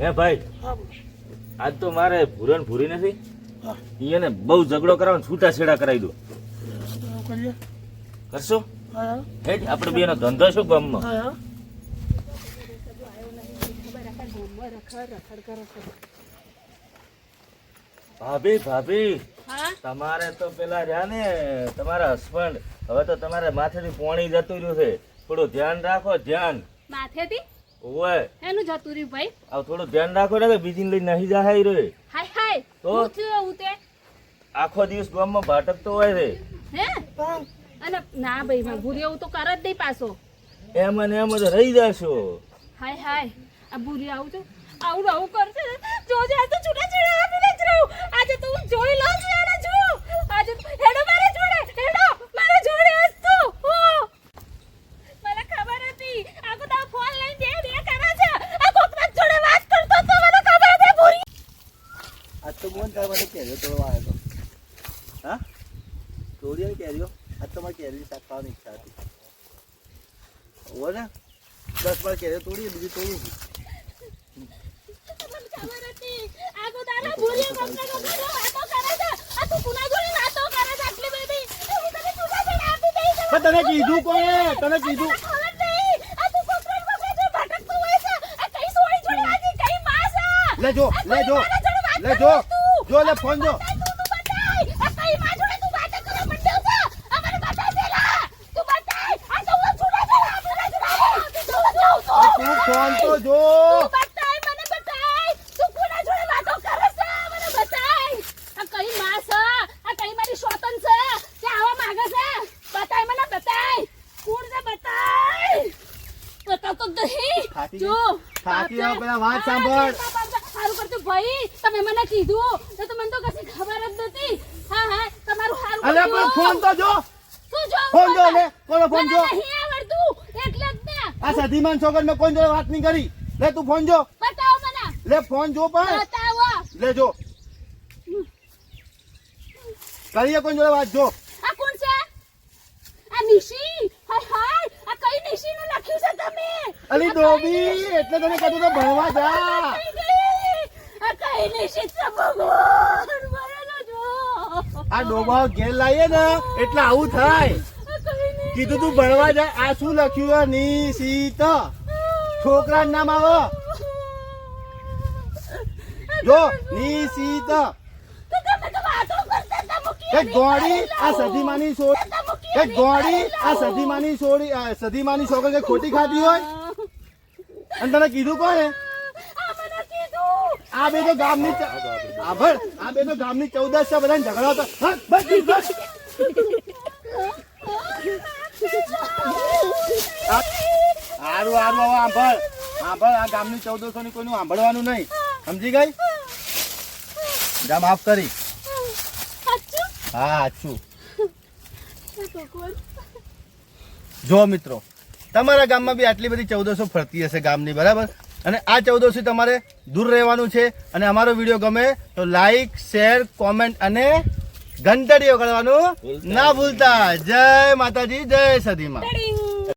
હે ભાઈ આજ તો મારે ભૂરણ ભૂરી નથી. એને બહુ ઝઘડો કરાવો છૂટા છેડા કરાવી દો. કરશો? હે. જ આપણે બેનો ધંધો શું ગામમાં? હા. હા ભાભી ભાભી તમારે તો પેલા રહ્યા ને તમારા હસબન્ડ હવે તો તમારે માથેથી પોણી જતું રહ્યું છે. થોડું ધ્યાન રાખો ધ્યાન. માથેથી? ઓય એનું જતું રહ્યું ભાઈ. આવ થોડું ધ્યાન રાખો ને બીજી લઈ નહીં જાય રે. હાય હાય તો? હું તે? આખો દિવસ ગામમાં ભટકતો હોય રે. હે? અને ના ભાઈ માં ભૂરી એવું તો કર જ નહીં પાછો. એમ અને એમ જ રહી જશો. હાય હાય આ ભૂરી આવું તો આવું આવું કરશે જોજે આ તો છૂટા છેડા આપી જ રહું. આજે તો હું જોઈ લઉં છું એને જો આજે તો હેડો મારે જોડે હેડો મારે જોડે હસ તું હો મને ખબર હતી આ બધા ફોન લઈને દે દે કરે છે આ કોકના જોડે વાત કરતો તો મને ખબર હતી ભૂરી આજ તો મોહન કેરીઓ તોડવા આવ્યો હતો હા? તોડી કેરીઓ? આજ તો કેરી શાક ઈચ્છા હતી. હોવે ને? દસ બાર કેરીઓ તોડી બીજી તોડું છું તને કીધું કોને તને કીધું? લેજો લેજો આ જો લે ફોન જો. તું, ફોન તો જો. જો, થાકી બાપરે. પેલા વાત સાંભળ. ભાઈ તમે મને કીધું. તો તો મને તો કશી ખબર જ નથી હા હા તમારું સારું અલે પણ ફોન તો જો. શું જો ફોન જો લે કોનો ફોન જો. નહીં આવડતું એટલે જ ને. આ સધીમાન છોકર મે કોઈ જોડે વાત નહીં કરી. લે તું ફોન જો. બતાવો મને. લે ફોન જો પણ. બતાવો. લે જો. કરીએ કોઈ જોડે વાત જો. આ કોણ છે? આ નિશી? હાય હાય આ કઈ નિશી નું લખ્યું છે તમે? અલી ડોબી એટલે તને કીધું તો ભણવા જા? આ ડોબા ઘેર લાવીએ ને એટલે આવું થાય. કીધું તું ભણવા જાય આ શું લખ્યું નિશિત. છોકરા નામ આવો. જો નિશિત. ગોળી આ સધીમાની સોડી ગોળી આ સધીમાની સોડી સધીમાની છોકરી ખોટી ખાધી હોય? અને તને કીધું કીધું આ બે તો ગામની આભળ આ બે તો ગામની ચૌદસ છે બધાને ઝઘડા તો બસ બસ, હારું હારું હવે આંભળ આંભળ આ ગામની ચૌદસો ની કોઈનું સાંભળવાનું નહીં. સમજી ગઈ? જા માફ કરી. હા સાચું જો મિત્રો તમારા ગામમાં બી આટલી બધી ચૌદસો ફરતી હશે ગામની બરાબર? અને આ ચૌદસથી તમારે દૂર રહેવાનું છે. અને અમારો વીડિયો ગમે તો લાઈક શેર કોમેન્ટ અને ઘંટડીઓ કરવાનું ના ભૂલતા. જય માતાજી જય સદીમાં